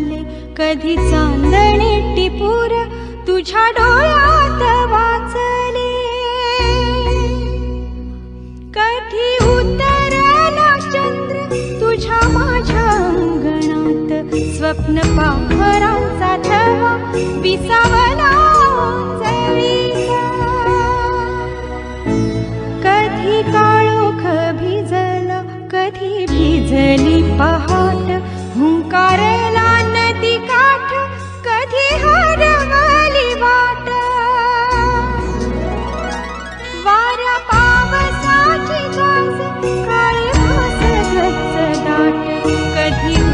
उमले कधी चांदणे टिपूर तुझ्या डोळ्यात वाचले. कधी उतरला चंद्र तुझ्या माझ्या अंगणात स्वप्न पाखरांचा थवा विसावला कधी काळोख भिजला कधी भिजली you.